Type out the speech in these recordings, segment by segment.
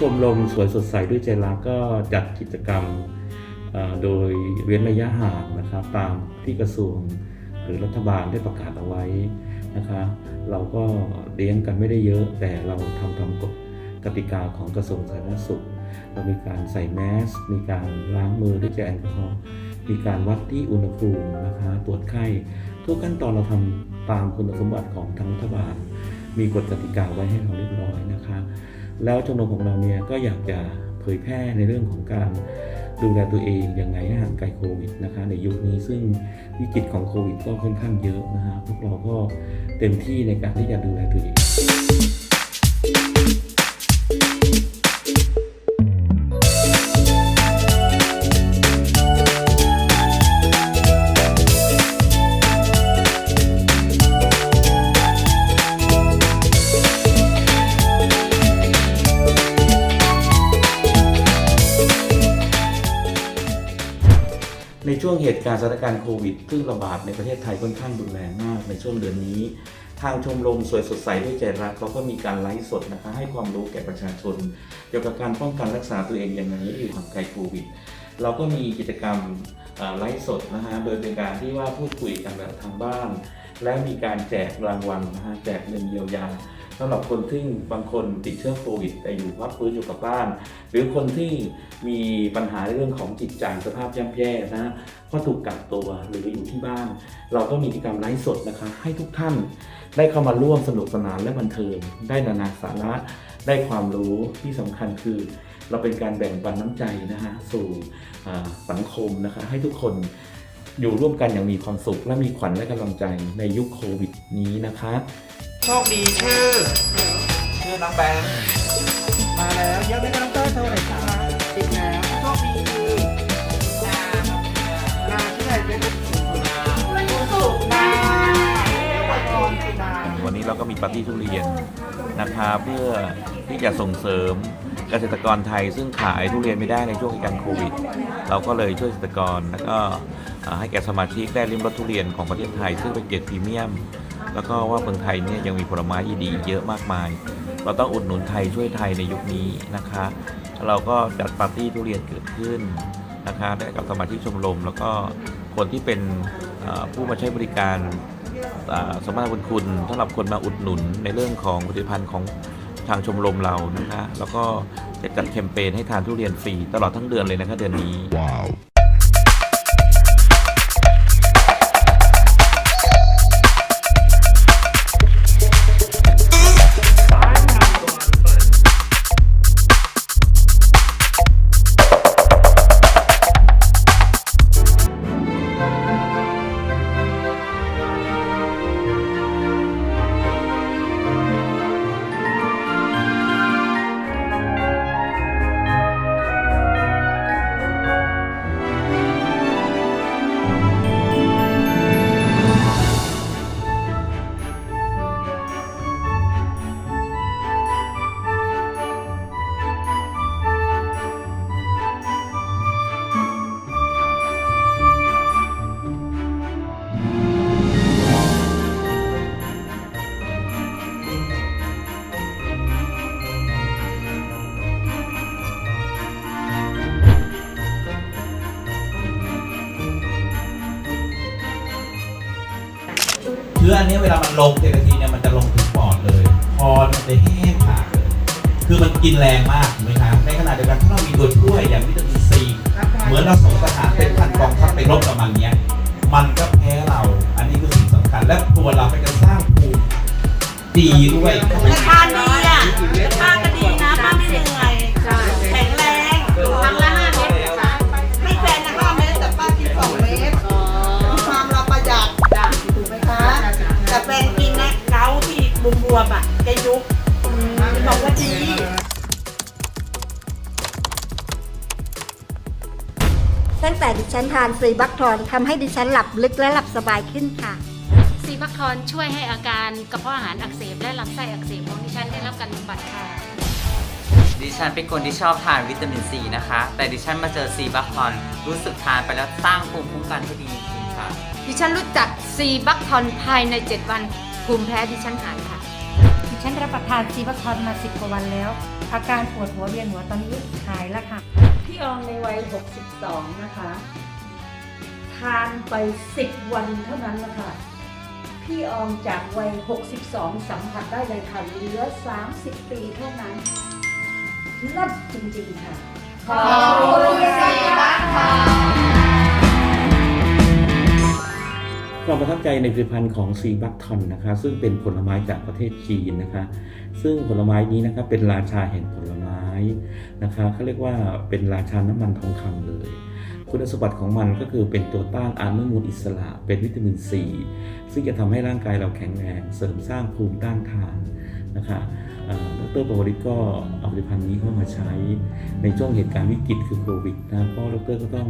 ชมรมสวยสดใสด้วยใจรักก็จัดกิจกรรมโดยเว้นระยะห่างนะครับตามที่กระทรวงหรือรัฐบาลได้ประกาศเอาไว้นะคะเราก็เลี้ยงกันไม่ได้เยอะ แต่เราทำตามกฎกติกาของกระทรวงสาธารณสุข เรามีการใส่แมส มีการล้างมือด้วยเจลแอลกอฮอล์มีการวัดที่อุณหภูมินะคะตรวจไข้ ทุกขั้นตอนเราทำตามคุณสมบัติของทางรัฐบาล มีกฎกติกาไว้ให้เราเรียบร้อยนะคะ แล้วชมรมของเราเนี่ยก็อยากจะเผยแพร่ในเรื่องของการดูแลตัวเองยังไงให้ห่างไกลโควิดนะคะในยุคนี้ซึ่งวิกฤตของโควิดก็ค่อนข้างเยอะนะฮะพวกเราก็เต็มที่ในการที่จะดูแลตัวเอง ช่วงเหตุการณ์สถานการณ์โควิดซึ่งระบาดในประเทศไทยค่อนข้างรุนแรงมากในช่วงเดือนนี้ ทางชมรมสวยสดใสด้วยใจรักเราก็มีการไลฟ์สดนะคะให้ความรู้แก่ประชาชน เกี่ยวกับการป้องกันรักษาตัวเองอย่างไรอยู่ห่างไกลโควิด เราก็มีกิจกรรมไลฟ์สดนะฮะโดยเป็นการที่ว่าพูดคุยกันแบบทางบ้าน และมีการแจกรางวัลนะฮะแจกเงินเยียวยา สำหรับคนที่บางคนติดเชื้อโควิดแต่อยู่พักฟื้นอยู่กับบ้าน หรือคนที่มีปัญหาในเรื่องของจิตใจสภาพย่ำแย่นะ ก็ถูกกักตัวหรืออยู่ที่บ้าน เราก็มีกิจกรรมไลฟ์สดนะคะให้ทุกท่านได้เข้ามาร่วมสนุกสนานและบันเทิงได้นานาสาระได้ความรู้ที่สำคัญคือ เราเป็นการแบ่งปันน้ำใจนะฮะสู่สังคมนะคะให้ทุกคนอยู่ร่วมกันอย่างมีความสุขและมีขวัญและกำลังใจในยุคโควิดนี้นะคะ โชคดีชื่อ ชื่อน้องแบงค์มาแล้วเยอะไหมคะน้องเต้ยเท่าไหร่คะติดแล้วโชคดีนานาที่ไหนเป็นสุขนาปกรณ์สุนาวันนี้เราก็มีปาร์ตี้ทุเรียนนะคะเพื่อที่จะส่งเสริมเกษตรกรไทยซึ่งขายทุเรียนไม่ได้ในช่วงการโควิด เราก็เลยช่วยเกษตรกรแล้วก็ให้แก่สมาชิกได้ริมรสทุเรียนของประเทศไทยซึ่งเป็นเกรดพรีเมียม แล้วก็ว่าเมืองไทยเนี่ยยังมีผลไม้ที่ดีเยอะมากมาย เราต้องอุดหนุนไทยช่วยไทยในยุคนี้นะคะ เราก็จัดปาร์ตี้ทุเรียนเกิดขึ้นนะคะได้กับสมาชิกชมรม แล้วก็คนที่เป็นผู้มาใช้บริการสมมาตรบุญคุณสำหรับคนมาอุดหนุนในเรื่องของผลิตภัณฑ์ของทางชมรมเรานะคะ แล้วก็จะจัดแคมเปญให้ทานทุเรียนฟรีตลอดทั้งเดือนเลยนะคะเดือนนี้เชื้อ อันนี้เวลามันลงเทนาทีเนี่ยมันจะลงถึงปอดเลยพอมันจะแห้งขาดเลย คือมันกินแรงมากถูกไหมครับในขณะเดียวกันถ้าเรามีตัวช่วยอย่างวิตามินซีเหมือนเราส่งทหารเป็นพันกองทัพไปรบกับมันเนี้ยมันก็แพ้เรา อันนี้คือสิ่งสำคัญ และตัวเราก็จะสร้างภูมิดีด้วยราคาดีอะราคาก็ดีน บวมๆอะแกยุบอืมบอกว่าดีตั้งแต่ดิฉันทานซีบัคทอนทำให้ดิฉันหลับลึกและหลับสบายขึ้นค่ะ ซีบัคทอนช่วยให้อาการกระเพาะอาหารอักเสบและลำไส้อักเสบของดิฉันได้รับการบำบัดค่ะ ดิฉันเป็นคนที่ชอบทานวิตามินซีนะคะ แต่ดิฉันมาเจอซีบัคทอนรู้สึกทานไปแล้วสร้างภูมิคุ้มกันที่ดีจริงๆค่ะ ดิฉันรู้จักซีบัคทอนภายใน 7 วันภูมิแพ้ดิฉันหายค่ะดิ ฉันรับประทานซีบัคทอนมาสิบกว่าวันแล้ว อาการปวดหัวเวียนหัวตอนนี้หายแล้วค่ะ พี่อองในวัย 62 นะคะ ทานไป 10 วันเท่านั้นนะคะ พี่อองจากวัย 62 สัมผัสได้เลยค่ะเหลือ 30 ปีเท่านั้นเลิศจริงๆค่ะ ขอบ ความประทับใจในผลิตภัณฑ์ของซีบัคทอนนะคะซึ่งเป็นผลไม้จากประเทศจีนนะคะ ซึ่งผลไม้นี้นะคะเป็นราชาแห่งผลไม้นะคะเขาเรียกว่าเป็นราชาน้ำมันทองคำเลย คุณสมบัติของมันก็คือเป็นตัวต้านอนุมูลอิสระ เป็นวิตามินซีซึ่งจะทำให้ร่างกายเราแข็งแรงเสริมสร้างภูมิต้านทานนะคะ ดรปวริศก็เอาผลิตภัณฑ์นี้เข้ามาใช้ในช่วงเหตุการณ์วิกฤตคือโควิดนะเพราะดรก็ต้อง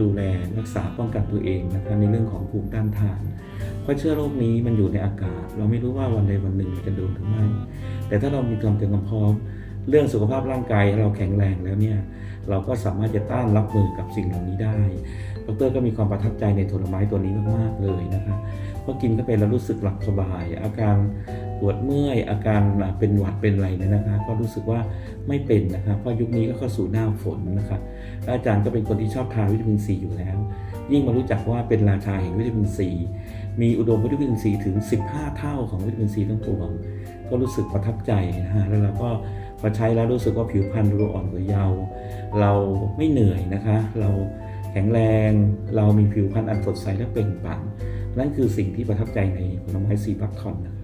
ดูแลรักษาป้องกันตัวเองนะคะในเรื่องของภูมิต้านทาน เพราะเชื้อโรคนี้มันอยู่ในอากาศ เราไม่รู้ว่าวันใดวันหนึ่งมันจะโดนหรือไม่แต่ถ้าเรามีความเตรียมความพร้อมเรื่องสุขภาพร่างกายเราแข็งแรงแล้วเนี่ยเราก็สามารถจะต้านรับมือกับสิ่งเหล่านี้ได้ ดรก็มีความประทับใจในผลไม้ตัวนี้มากๆเลยนะคะเพราะกินเข้าไปแล้วรู้สึกหลับสบาย อาการ วดเมื่อยอาการเป็นหวัดเป็นอะไรเนี่ยนะคะ ก็รู้สึกว่าไม่เป็นนะคะเพราะยุคนี้ก็เข้าสู่หน้าฝนนะคะอาจารย์ก็เป็นคนที่ชอบทานวิตามินซีอยู่แล้ว ยิ่งมารู้จักว่าเป็นราชาแห่งวิตามินซีมีอุดมวิตามินซีถึง 15 เท่าของวิตามินซีทั้งปวงก็รู้สึกประทับใจนะฮะแล้วเราก็พอใช้แล้วรู้สึกว่าผิวพรรณเราอ่อนกว่าเยาว์เราไม่เหนื่อยนะคะ เราแข็งแรงเรามีผิวพรรณอันสดใสและเปล่งปลั่งนั่นคือสิ่งที่ประทับใจในผลไม้ซีบัคทอนนะครับ